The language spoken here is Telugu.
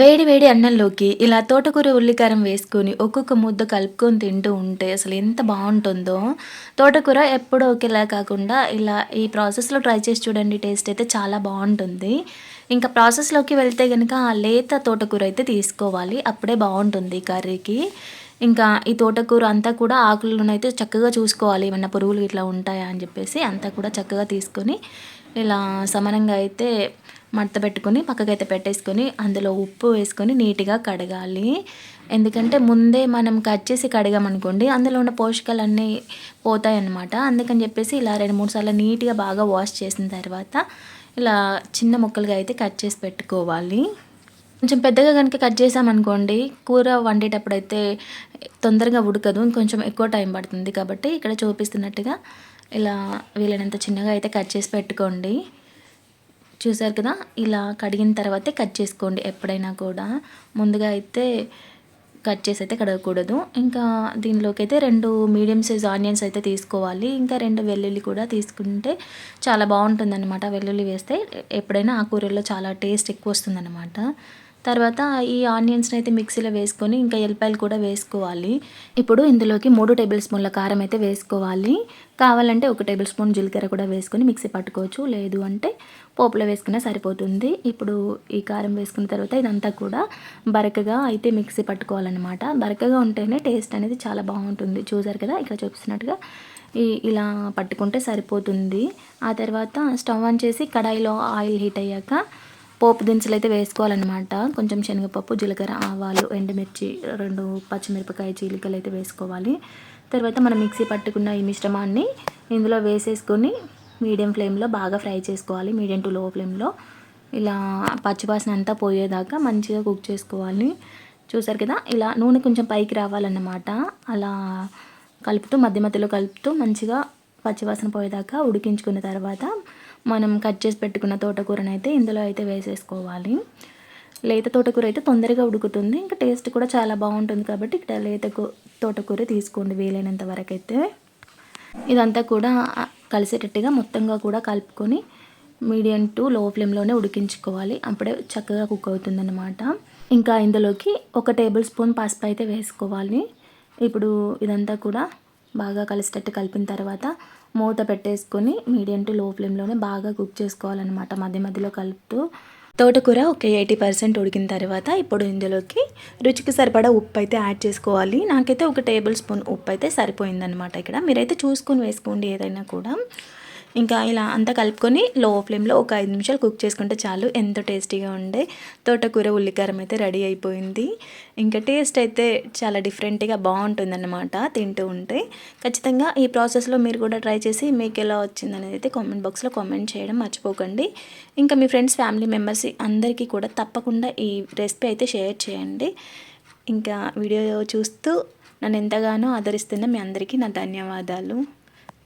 వేడి వేడి అన్నంలోకి ఇలా తోటకూర ఉల్లికారం వేసుకొని ఒక్కొక్క ముద్ద కలుపుకొని తింటూ ఉంటే అసలు ఎంత బాగుంటుందో. తోటకూర ఎప్పుడూ ఒకేలా కాకుండా ఇలా ఈ ప్రాసెస్లో ట్రై చేసి చూడండి టేస్ట్ అయితే చాలా బాగుంటుంది. ఇంకా ప్రాసెస్లోకి వెళ్తే కనుక ఆ లేత తోటకూర అయితే తీసుకోవాలి అప్పుడే బాగుంటుంది కర్రీకి. ఇంకా ఈ తోటకూర అంతా కూడా ఆకులనైతే చక్కగా చూసుకోవాలి ఏమన్నా పురుగులు ఇట్లా ఉంటాయా అని చెప్పేసి అంతా కూడా చక్కగా తీసుకొని ఇలా సమానంగా అయితే మడత పెట్టుకొని పక్కకైతే పెట్టేసుకొని అందులో ఉప్పు వేసుకొని నీట్గా కడగాలి. ఎందుకంటే ముందే మనం కట్ చేసి కడిగామనుకోండి అందులో ఉన్న పోషకాలన్నీ పోతాయి అన్నమాట అందుకని చెప్పేసి ఇలా రెండు మూడు సార్లు నీట్గా బాగా వాష్ చేసిన తర్వాత ఇలా చిన్న ముక్కలుగా అయితే కట్ చేసి పెట్టుకోవాలి. కొంచెం పెద్దగా కనుక కట్ చేసామనుకోండి కూర వండేటప్పుడు అయితే తొందరగా ఉడకదు. కొంచెం ఎక్కువ టైం పడుతుంది కాబట్టి ఇక్కడ చూపిస్తున్నట్టుగా ఇలా వీలైనంత చిన్నగా అయితే కట్ చేసి పెట్టుకోండి. చూసారు కదా? ఇలా కడిగిన తర్వాతే కట్ చేసుకోండి ఎప్పుడైనా కూడా. ముందుగా అయితే కట్ చేసి అయితే కడగకూడదు. ఇంకా దీనిలోకి అయితే రెండు మీడియం సైజ్ ఆనియన్స్ అయితే తీసుకోవాలి. ఇంకా రెండు వెల్లుల్లి కూడా తీసుకుంటే చాలా బాగుంటుందన్నమాట. వెల్లుల్లి వేస్తే ఎప్పుడైనా ఆ కూరల్లో చాలా టేస్ట్ ఎక్కువ వస్తుందన్నమాట. తర్వాత ఈ ఆనియన్స్ని అయితే మిక్సీలో వేసుకొని ఇంకా ఎల్లిపాయలు కూడా వేసుకోవాలి. ఇప్పుడు ఇందులోకి మూడు టేబుల్ స్పూన్ల కారం అయితే వేసుకోవాలి. కావాలంటే ఒక టేబుల్ స్పూన్ జీలకర్ర కూడా వేసుకొని మిక్సీ పట్టుకోవచ్చు. లేదు అంటే పోపులో వేసుకున్నా సరిపోతుంది. ఇప్పుడు ఈ కారం వేసుకున్న తర్వాత ఇదంతా కూడా బరకగా అయితే మిక్సీ పట్టుకోవాలన్నమాట. బరకగా ఉంటేనే టేస్ట్ అనేది చాలా బాగుంటుంది. చూసారు కదా ఇక్కడ చూపిస్తున్నట్టుగా ఈ ఇలా పట్టుకుంటే సరిపోతుంది. ఆ తర్వాత స్టవ్ ఆన్ చేసి కడాయిలో ఆయిల్ హీట్ అయ్యాక పోపు దినుసులు అయితే వేసుకోవాలన్నమాట. కొంచెం శనగపప్పు జీలకర్ర ఆవాలు ఎండుమిర్చి రెండు పచ్చిమిరపకాయ చీలికలు అయితే వేసుకోవాలి. తర్వాత మనం మిక్సీ పట్టుకున్న ఈ మిశ్రమాన్ని ఇందులో వేసేసుకొని మీడియం ఫ్లేమ్లో బాగా ఫ్రై చేసుకోవాలి. మీడియం టు లో ఫ్లేమ్లో. ఇలా పచ్చివాసన అంతా పోయేదాకా మంచిగా కుక్ చేసుకోవాలి. చూసారు కదా? ఇలా నూనె కొంచెం పైకి రావాలన్నమాట. అలా కలుపుతూ మధ్య మధ్యలో కలుపుతూ మంచిగా పచ్చివాసన పోయేదాకా ఉడికించుకున్న తర్వాత మనం కట్ చేసి పెట్టుకున్న తోటకూరను అయితే ఇందులో అయితే వేసేసుకోవాలి. లేత తోటకూర అయితే తొందరగా ఉడుకుతుంది. ఇంకా టేస్ట్ కూడా చాలా బాగుంటుంది కాబట్టి ఇక్కడ లేత తోటకూర తీసుకోండి వీలైనంత వరకు అయితే ఇదంతా కూడా కలిసేటట్టుగా మొత్తంగా కూడా కలుపుకొని మీడియం టు లో ఫ్లేమ్లోనే ఉడికించుకోవాలి. అప్పుడే చక్కగా కుక్ అవుతుందన్నమాట. ఇంకా ఇందులోకి ఒక టేబుల్ స్పూన్ పసుపు అయితే వేసుకోవాలి. ఇప్పుడు ఇదంతా కూడా బాగా కలిసేటట్టు కలిపిన తర్వాత మూత పెట్టేసుకొని మీడియం టు లో ఫ్లేమ్లోనే బాగా కుక్ చేసుకోవాలన్నమాట. మధ్య మధ్యలో కలుపుతూ తోటకూర ఒక ఎయిటీ పర్సెంట్ ఉడికిన తర్వాత ఇప్పుడు ఇందులోకి రుచికి సరిపడా ఉప్పు అయితే యాడ్ చేసుకోవాలి. నాకైతే ఒక టేబుల్ స్పూన్ ఉప్పు అయితే సరిపోయిందనమాట ఇక్కడ. మీరైతే చూసుకొని వేసుకోండి ఏదైనా కూడా. ఇంకా ఇలా అంతా కలుపుకొని లో ఫ్లేమ్లో ఒక ఐదు నిమిషాలు కుక్ చేసుకుంటే చాలు. ఎంతో టేస్టీగా ఉండే. తోటకూర ఉల్లికారం అయితే రెడీ అయిపోయింది. ఇంకా టేస్ట్ అయితే చాలా డిఫరెంట్గా బాగుంటుందన్నమాట తింటూ ఉంటే. ఖచ్చితంగా ఈ ప్రాసెస్లో మీరు కూడా ట్రై చేసి మీకు ఎలా వచ్చిందనేది అయితే కామెంట్ బాక్స్లో కామెంట్ చేయడం మర్చిపోకండి. ఇంకా మీ ఫ్రెండ్స్ ఫ్యామిలీ మెంబర్స్ అందరికీ కూడా తప్పకుండా ఈ రెసిపీ అయితే షేర్ చేయండి. ఇంకా వీడియో చూస్తూ నన్ను ఎంతగానో ఆదరిస్తున్న మీ అందరికీ నా ధన్యవాదాలు.